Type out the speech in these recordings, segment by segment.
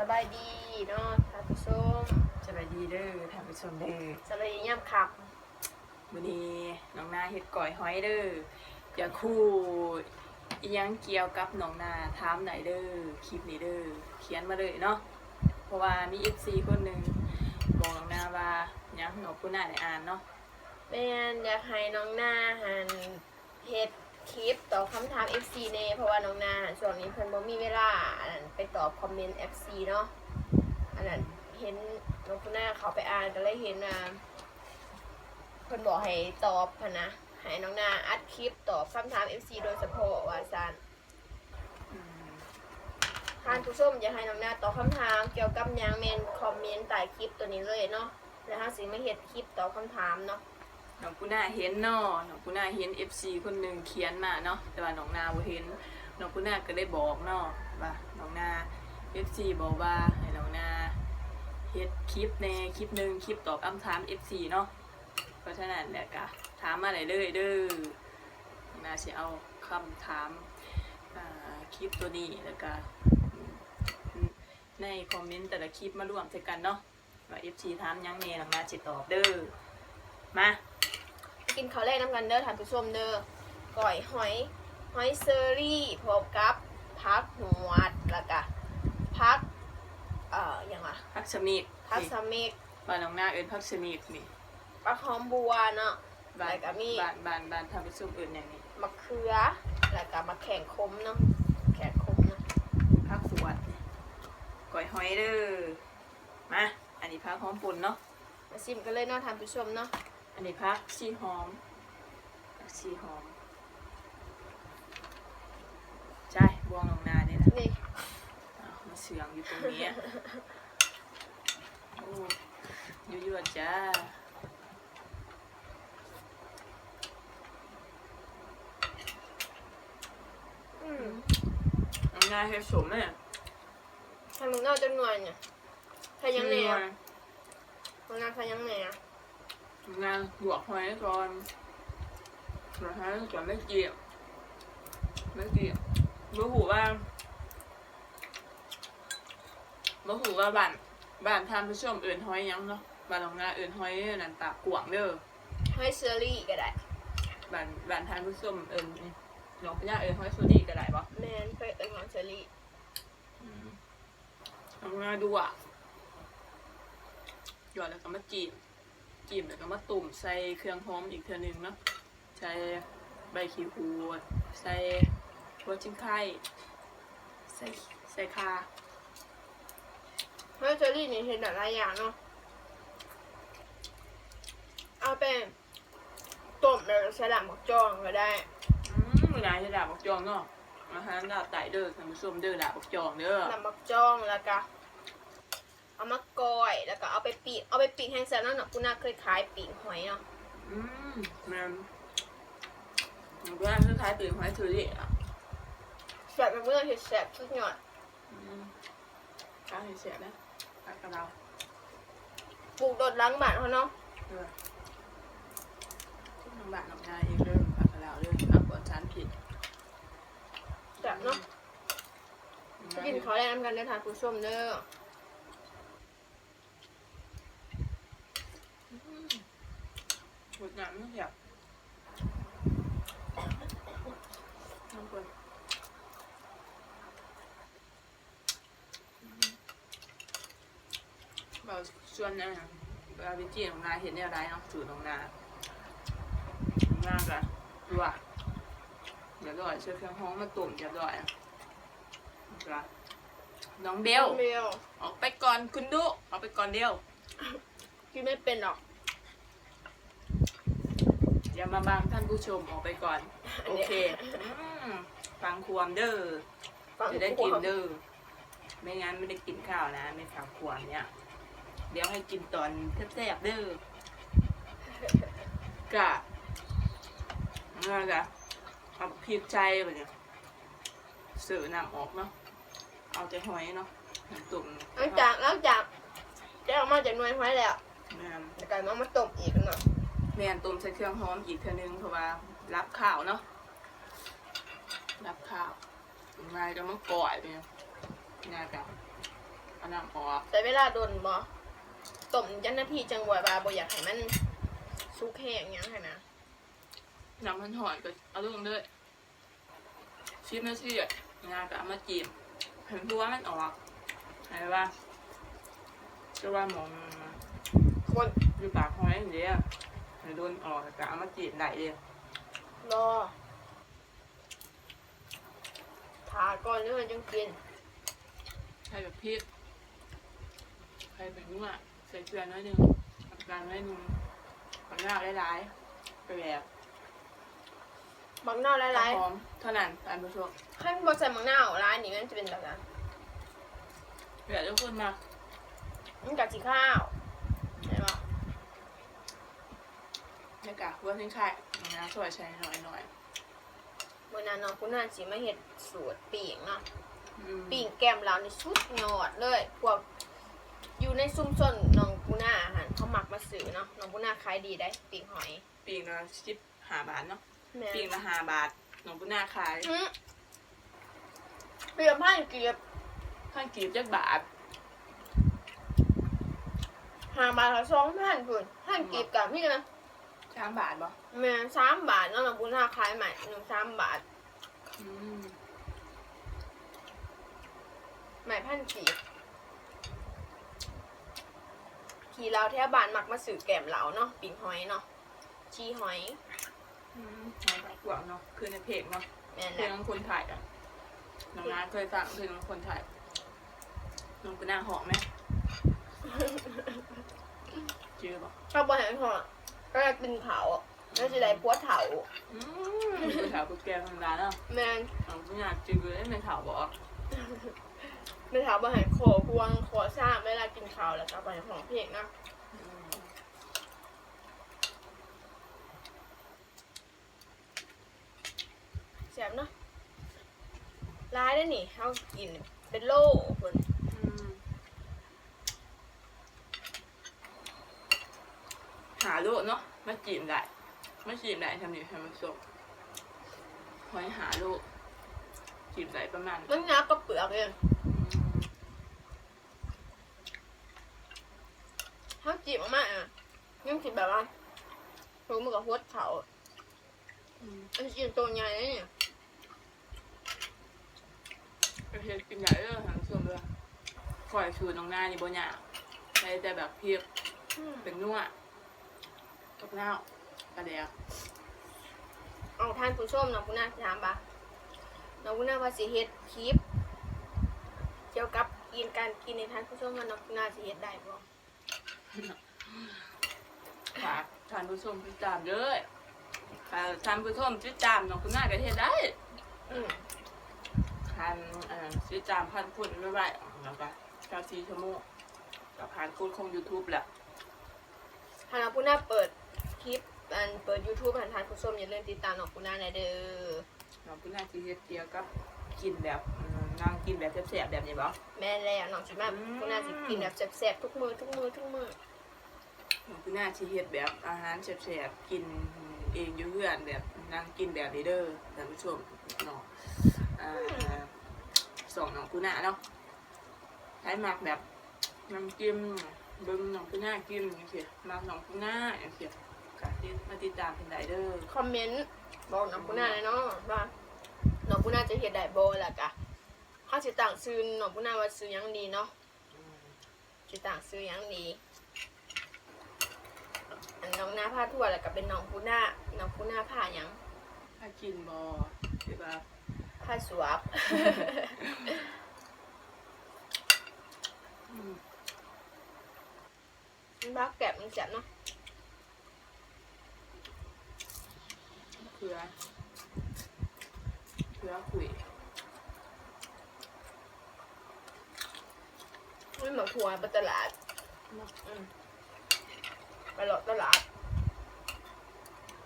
สบายดีเนาะท่านผู้ชมสบายดีเด้อท่านผู้ชมเด้อสบายดียามขับวันนี้น้องนาเฮ็ดก่อยหอยเด้ออย่าคู่อิหยังเกี่ยวกับน้องนาถามไหนอยเด้อคลิปนี้เด้อเขียนมาเลยเนาะเพราะว่ามี FC คนหนึ่งบอกน้องนาว่าหยังหนูผู้น่าได้อ่านเนาะแม่นอยากให้น้องนาหันเฮ็ดคลิปตอบ คำถาม FC เน่เพราะว่าน้องนาช่วงนี้เพิ่นบ่มีเวลาอันนั้นไปตอบคอมเมนต์ FC เนาะอันนั้นเห็นน้องคุณนาเขาไปอ่านก็เลยเห็นว่าเพิ่นบอกให้ตอบพะนะให้น้องนาอัดคลิปตอบคำถาม FC โดยเฉพาะว่าซั่นท่านผู้ชมอยากให้น้องนาตอบคำถามเกี่ยวกับยังเมนคอมเมนต์ใต้คลิปตัวนี้เลยเนาะแล้วถ้าสิไมาเฮ็ดคลิปตอบคำถามเนาะ น้องผู้น่าเห็นเนาะน้องผู้น่าเห็น FC คนหนึ่งเขียนมาเนาะแต่ว่าน้องนาบ่เห็นน้องผู้น่าก็ได้บอกเนาะว่าน้องนา FC บอกว่าให้น้องนาเฮ็ดคลิปในคลิปหนึ่งคลิปตอบคำถาม FC เนาะเพราะฉะนั้นเนี่ยก็ถามมาเลยเลยเด้อน่าสิเอาคำถามคลิปตัวนี้แล้วก็ในคอมเมนต์แต่ละคลิปมารวมใส่กันเนาะว่า FC ถามยังแน่น้องนาสิตอบเด้อมา กินข้าวแรกน้ำกันเด้อท่านผู้ชมเด้อก่อยหอยหอยเซอรี่พร้อมกับพักหัวดแล้วก็พักเอ่อหยังวะพักสมิกพักสมิกบ้านน้องนาเอิ้นพักสมิกนี่พักหอมบัวเนาะบ้านแล้วก็มีบ้านบ้านบ้านทำเป็นซุปเอิ้นอย่างนี้มะเขือแล้วก็มะแข่งคมเนาะแข่งคมเนาะพักขวดก้อยหอยเด้อมาอันนี้พักหอมปุ่นเนาะมาชิมกันเลยเนาะท่านผู้ชมเนาะ อันนี้พักชีหอมพักชีหอม ใช่บวงลงนาเนี่ยนะนี่อ้าวมาเสืองอยู่ตรงนี้อะโอ้ยั่วยั่วๆจ้าอืมลงนาเฮ็ดสมเนี่ยทำมึงเน่าจังหน่อยเนี่ยใครยังแหน่มึงน่าใครยังแหน่ล งนาบวกหอยก่อนแล้วให้ก่อนไม่เกี่ยวไม่เกี่ยวรู้หูว่ารู้หูว่าบ้านบ้านทานผู้ชมเอื่นหอยหยังเนาะบ้านลงนาเอื่นหอยนั่นปากกวางเด้อให้เชอรี่ก็ได้บ้านบ้านทานผู้ชมเอิญหลวงพญาเอิญห้อยสุดีก็ได้ปะแมนเคยเอิญของเชอรี่ทำงานดูอะหยอดแล้วก็มาจีบ จีบแล้วก็มาตุ่มใส่เครื่องหอมอีกเทื่อนึงเนาะใส่ใบขี้หูดใส่หัวจิ้งไข่ใส่ใส่คาให้เชอรี่นี่เห็นหลายอย่างเนาะเอาเป็นต้มแล้วใส่ดำหมกจองก็ได้อืมเวลาจะด่าบอกจองเนาะอาหารด่าไต่เด้อท่านผู้ชมเด้อด่าบอกจองเด้อดำหมกจองแล้วก็ เอามากอยแล้วก็เอาไปปีกเอาไปปีกแห้งแซ่บนั่นเนาะกูน่าเคยขายปีกหอยเนาะอืมแม่นมันก็คล้ายๆตื่นหอยถือดิอะแซ่บเป็นเมื่อเห็ดแซ่บสุดยอดอืมข้าวเสียนะผักกระเราปลูกโดดหล้างบ้านเขาเนาะเออทุกน้ำบาดน้ำงานเองเริ่มผักกระเราเริ่มผักปวดชั้นผิดแซ่บเนาะกินขอแนะนำกันเด้อท่านผู้ชมเด้อ ปวด หนักไม่เสียบน้ำปวดเราชวนนะเวลาไปจีนของนาเห็นเนี่ยไรเนาะสูตรของนาของนากันดูอะเดี๋ยวก่อนเชื่อเครื่องห้องมาตุ่มเดี๋ยวก่อนนะน้องเบล เบล ออกไปก่อนคุณดุออกไปก่อนเดียว กินไม่เป็นหรอก อย่ามาบังท่านผู้ชมออกไปก่อน โอเคอืมฟังความเด้อฟังจะได้กินเด้อไม่งั้นไม่ได้กินข้าวนะ ไม่ฟังความเนี่ย เดี๋ยวให้กินตอนแซ่บๆเด้อกะนั่นแหละเอาพริกใจไปเนี่ยเสือน้ำออกเนาะเอาแต่หอยเนาะน้ำตุ่มหลังจากหลังจากได้ออกมาจากหน่วยไว้แล้วแม่นแต่การมามาต้มอีกเนาะ แม่นตุ่มใส่เครื่องหอมอีกเท่านึงเพราะว่ารับข้าวเนาะรับข้าวง่ายก็มาก่อยไปเนี่ยง่ายกับเอาน้ำออกแต่เวลาโดนบ่ต้มจันนาทีจังหวะบาบ่อยากให้มันสุกแห้งหยังให้นะน้ำมันหอยก็เอาลงเลยชิมนาทีอะงาก็เอามาจิ้มเห็นตัวมันออกเห็นปะจะว่าหมองคนอยู่ปากหอยอย่างเดียวเห็น โดนออกก็เอามาจิ้มได้เลยรอทาก่อนแล้วมันจังกินใส่แบบพริกใส่แบบนี้อะใส่เกลือน้อยหนึงน้ำตาลน้อยหนึงผักหน้าหลายๆไปแบบมักนาวหลายหอมเท่านั้นตามผู้ชมๆขั้นบ่ใส่มักนาวร้านนี้มันจะเป็นแบบนั้นเดี๋ยวทุกคนมามันกับสีข้าวเห็นปะ ในกะเพื่อทิ้งไข่นะสวยใช้หน่อยหน่อยเมื่อนั้นน้องคุณน่าสิมาเฮ็ดสูตรปีกเนาะอืมปีกแก้มเราในชุดยอดเลย พวกอยู่ในซุ่มซ่นน้องกูน่าอาหารเขามักมาซื้อเนาะน้องกูน่าขายดีได้ปีกหอยปีกละสิบห้าบาทเนาะแม่ปีกละห้าบาทหนูปุน่าขายอื้อเปรียบพันเกียบข้างกีบจักบาทห้าบาทละสองพันพุ่นพันกีบกับพี่นะ สามบาทบ่แม่สามบาทเนาะน้องกูน่าขายใหม่หนึ่งสามบาทอืมใหม่พันกีบทีเราแถวบ้านมักมาซื้อแก้มเหลาเนาะปีกหอยเนาะชีหอยอืมหอมกว่าเนาะคือในเพจเนาะแม่นเพแหลละงของคนถ่ายอะน้องน้าเคยฟังเพลงของคนถ่ายหนูปุน่าหอมไหมเจอบ่ชอบบ่เห็นเขา ก็จะกินเขาแล้วจะได้พัวเถาอืมผู้สาวผู้แก่ธรรมดาเนาะแม่นหนูปุน่าจือได้เป็นข่าวบ่ไม่ถามบ่เห็นขอพวงขอสร้างเวลากินข้าวแล้วก็ไปของเพลงนะอืมแซ่บเนาะร้ายได้อนี่เขากินเป็นโลคน อืม หาโลดเนาะมาจีบได้มาจีบได้ทำนี่ทำมันส่งหอยหาโลดจีบได้ประมาณมันงับก็เปลือกเองเขาจีบออกมาอะยังจีบแบบว่ารู้มือกับหัวเขาอืมอันจีบตัวใหญ่นะเนี่ยประเภทกินใหญ่เลยทางส่วนเลยคอยชูน้องหน้านี่บนหยาใช้แต่แบบเพียบอืมเป็นนัว กับเน่าวกระเดียกเอาท่านผู้ชมน้องคุณน่าถามปะน้องคุณน่าว่าสิเฮ็ดคลิปเกี่ยวกับกินการกินในท่านผู้ชมว่าน้องคุณน่าสิเฮ็ดได้บ่ฝากทานผู้ชมติดตามเด้อฝากทานผู้ชมติดตามน้องคุณหน้าก็เฮ็ดได้อืมพันเอ่อติดตามพันคนไม่ไหวแล้วก็เก้าสี่ชั่วโมงกับพันคนของ YouTube แหละถ้าน้องคุณน่าเปิดคลิป อันเปิด YouTube ให้ท่านผู้ชมอย่าลืมติดตามน้องคุณน่าหน่อยเด้อน้องคุณหน้าสิเฮ็ดเกี่ยวกับกินแบบอืมนั่งกินแบบแซ่บๆแบบนี้บ่แม่นแล้วน้องสิมาอืมคุณน่าสิกินแบบแซ่บๆทุกมื้อทุกมื้อทุกมื้อน้องคุณหน้าสิเฮ็ดแบบอาหารแซ่บๆกินเองอยู่เรือนแบบนั่งกินแบบนี้เด้อท่านผู้ชมเนาะอ่าสองน้องคุณหน้าเนาะใช้มักแบบน้ำจิ้มเบิ่งน้องคุณหน้ากินจังซี่มักน้องคุณหน้าจังซี่ ก็ติดมาติดตามเพิ่นได้เด้อคอมเมนต์บอกน้องคุณน่าเลยเนาะว่าน้องคุณน่าจะเฮ็ดได้บ่ล่ะกะเฮาสิตั้งชื่อน้องคุณน่าว่าชื่อหยังดีเนาะสิต่างซื้อหยังดีอันน้องหน้าผ้าทั่วแล้วก็เป็นน้องกูหน้าน้องกูหน้าผ้าหยังถ้ากินบอหรือว่าผ้าสวบ อืม มันบักแกบมันแสบเนาะ เพื่อเพื่อคุยมันเหมือนทัวร์ไปตลาดเนาะอืมไปหลอดตลาด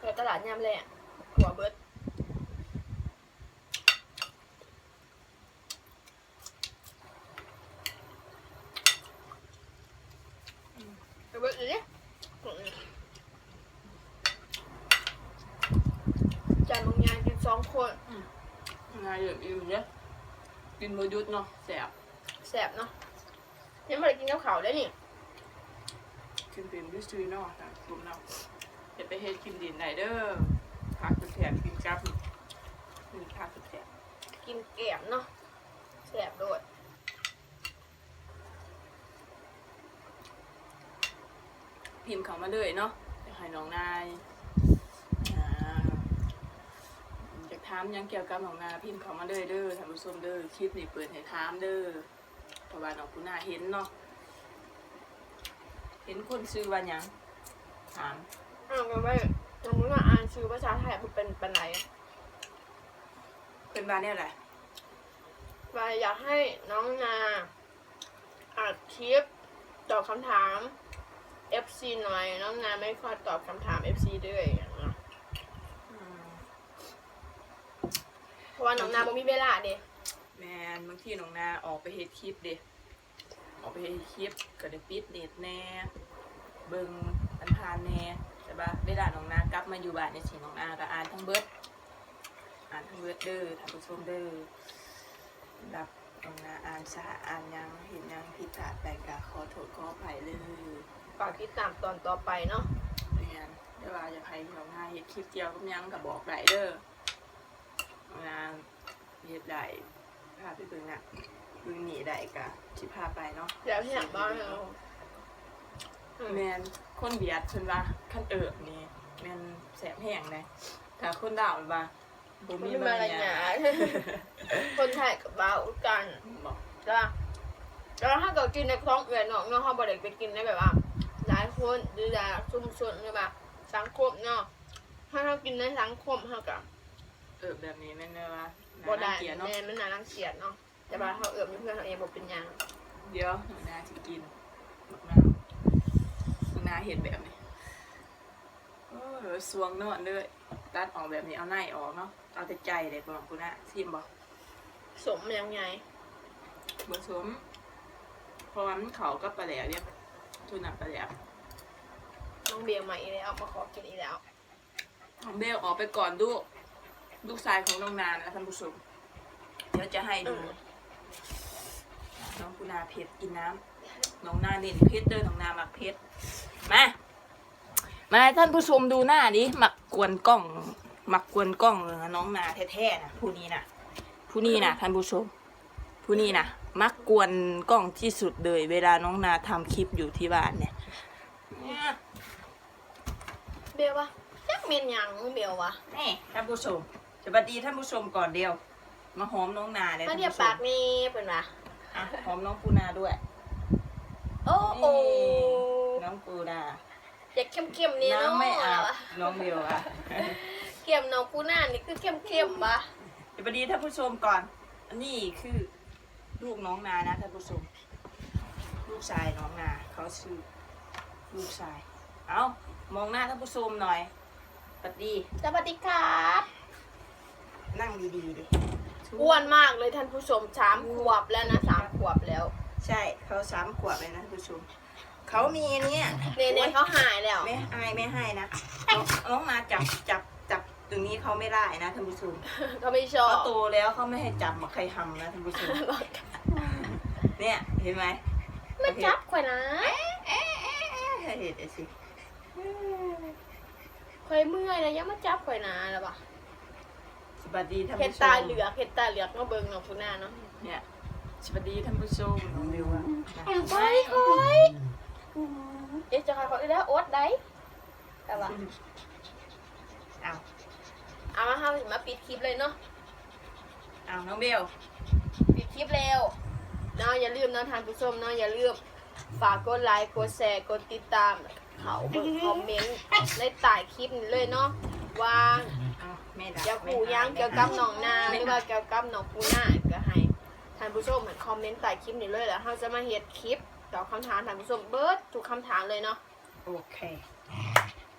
ไปตลาดยามแรกทัวร์เบิร์ดไปเบิร์ดเลยเนี่ยอืมจานบางอย่างกินสองคน ยุดเนาะแสบแสบเนาะยังไม่ได้กินข้าวขาวเลยนี่กินเป็นวิซีเนาะแต่กลุ่มเราจะไปเฮ็ดกินดินไหนเด้อผักแถมกินกับมีผักแถมกินแกมเนาะแสบโดดพิมพ์เขามาเลยเนาะเดี๋ยวให้น้องนายอ่าอยาก ถามหยังเกี่ยวกับน้องนาพิมพ์เขามาเลยเด้อท่านผู้ชมเด้อคลิปนี้เปิดให้ถามเด้อเพราะว่าน้องคุณนาเห็นเนาะเห็นคนซื้อว่าหยังถามอ่านกันไว้สมมติว่าอ่านชื่อภาษาไทยมันเป็นเป็นไรเป็นว่าเนี่ยแหละว่าอยากให้น้องนาอัดคลิปตอบคำถาม FC หน่อย น้องนาไม่ค่อยตอบคำถาม FC ด้วยอย่างเงี้ย อืม เพ ราะว่าน้องนาบ่มีเวลาเด้แมนบางทีน้องนาออกไปเฮ็ดคลิปเด้ออกไปเฮ็ดคลิปก็ได้ปิดเน็ตแน่เบิ่งอันพานแน่แต่ว่าเวลาน้องนากลับมาอยู่บ้านในสิน้องนาก็อ่านทั้งเบิดอ่านทั้งเบิดเด้อท่านผู้ชมเด้อรับน้องนาอ่านสาอ่านหยังเห็นหยังผิดพลาดไปก็ขอโทษขออภัยเลยฝากติดตามตอนต่อไปเนาะแม่นเดี๋ยวว่าอยากให้น้องนาเฮ็ดคลิปเกี่ยวกับหยังก็บอกได้เด้อ น้องนาเฮ็ดได้พาไปเบิ่งน่ะเบิ่งนี่ได้ก็สิพาไปเนาะเดี๋ยวที่หลังบ้านเราอืมแมนคนเบียดเพิ่นว่าคันเอิบนี่แมนแสบแห้งเลยถ้าคนดาวมันว่าบ่มันมีมีมามารรยายาททคนไทยกับบ้าวกันบอกจ้ะแล้วถ้าเกิดกินในคลองเอื่อนเนาะเนาะเขาบอกเด็กไปกินได้แบบว่าหลายคนหรือหลายชุมชนหรือแบบสังคมเนาะถ้าเรากินในสังคมเขากับเอิบแบบนี้แม่นเลยว่าบ่ได้น่าเกลียดเนาะแม่มันน่ารังเกียจเนาะแต่ว่าเขาเอื่อมเพื่อนเขาเองบอกเป็นหยังเดี๋ยวหนูนาสิกินบักนาวหนูนาเห็นแบบนี้โอ้ยสวงนวดเลยตัดออกแบบนี้เอาในออกเนาะเอาแต่ใจเลยบ่คุณนะชิมบ่สมยังไงบ่สมเพราะว่ามันเขาก็ปลาแหลวเนี่ยทุนน่ะปลาแหลวน้องเบียร์มาอีกแล้วมาขอกินอีกแล้วของเบลออกไปก่อนลูก ลูกชายของน้องนานะท่านผู้ชมเดี๋ยวจะให้ดู น้องกุณาเพชรกินน้ำน้องนาเด่นเพชรเด้อน้องนาหมักเพชรมามาให้ท่านผู้ชมดูหน้าดิหมักกวนกล้องหมักกวนกล้องเลยนะน้องนาแท้ๆนะผู้นี้นะผู้นี้นะท่านผู้ชม ผู้นี้นะมักกวนกล้องที่สุดเลย เวลาน้องนาทำคลิปอยู่ที่บ้านเนี่ยเนี่ยเบียร์วะยักเมียนหยังเบียร์วะนี่ท่านผู้ชม สวัสดีท่านผู้ชมก่อนเดียว มาหอมน้องนาเลยมาท่านเดียวผู้ชปามกนี่เป็นวะอะหอมน้องปูนาด้วยโอ้โอ้น้องปูนาอยากเข้มๆนี่น้เนาะองไม่อาบน้องเบลอะเข้มน้องกูน่านี่คือเข้มๆวะสวัสดีท่านผู้ชมก่อนอันนี้คือลูกน้องนานะท่านผู้ชม ลูกชายน้องนาเขาชื่อลูกชาย เอามองหน้าท่านผู้ชมหน่อยสวัสดี สวัสดีครับ นั่งดีๆดิอ้วนมากเลยท่านผู้ชมสามขวบแล้วนะสามขวบแล้วใช่เขาสามขวบเลยนะท่านผู้ชมเขามีอันเนี้ยเนเน่เขาหายแล้วไม่อายไม่ให้นะน้องน้องนาจับจับจับตรงนี้เขาไม่ได้นะท่านผู้ชมเขาไม่ชอบเขาโตแล้วเขาไม่ให้จับใครทำนะท่านผู้ชมเนี่ยเห็นไหมไม่จับข่อยนะเอ๊ะเอ๊ะเอ๊ะเห็นเดี๋ยวสิข่อยเมื่อยนะยังมาจับข่อยนะแล้วปะส วัสดีท่านเห็ดผู้ชมตาเหลือกเห็ดตาเหลือกมาเบิ่งน้องกูน่าเนาะเนี่ยสวัสดีท่านผู้ชมน้องเบลอะนะข่อยข่อยเอ๊ะจะข่อยข่อยแล้วโอ๊ตได้แต่ว่าเอาเอามาเฮาสิมาปิดคลิปเลยเนาะเอาน้องเบลปิดคลิปเร็วเนาะอย่าลืมเนาะทานผู้ชมเนาะอย่าลืมฝากกดไลค์กดแชร์กดติดตามเขาเบิ่งคอมเมนต์ในใต้คลิปนี้เลยเนาะว่าเอา แม่ดับอยากหูยังเกี่ยวกับหนองนาหรือว่าเกี่ยวกับหนองปูนาก็ให้ท่านผู้ชมคอมเมนต์ใต้คลิปนี้เลยแล้วเราจะมาเฮ็ดคลิปตอบคำถามท่านผู้ชมเบิร์ดทุกคำถามเลยเนาะโอเค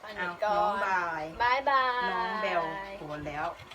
อันเอานี้ก็น้องบายบายบายน้องเบลโหนแล้ว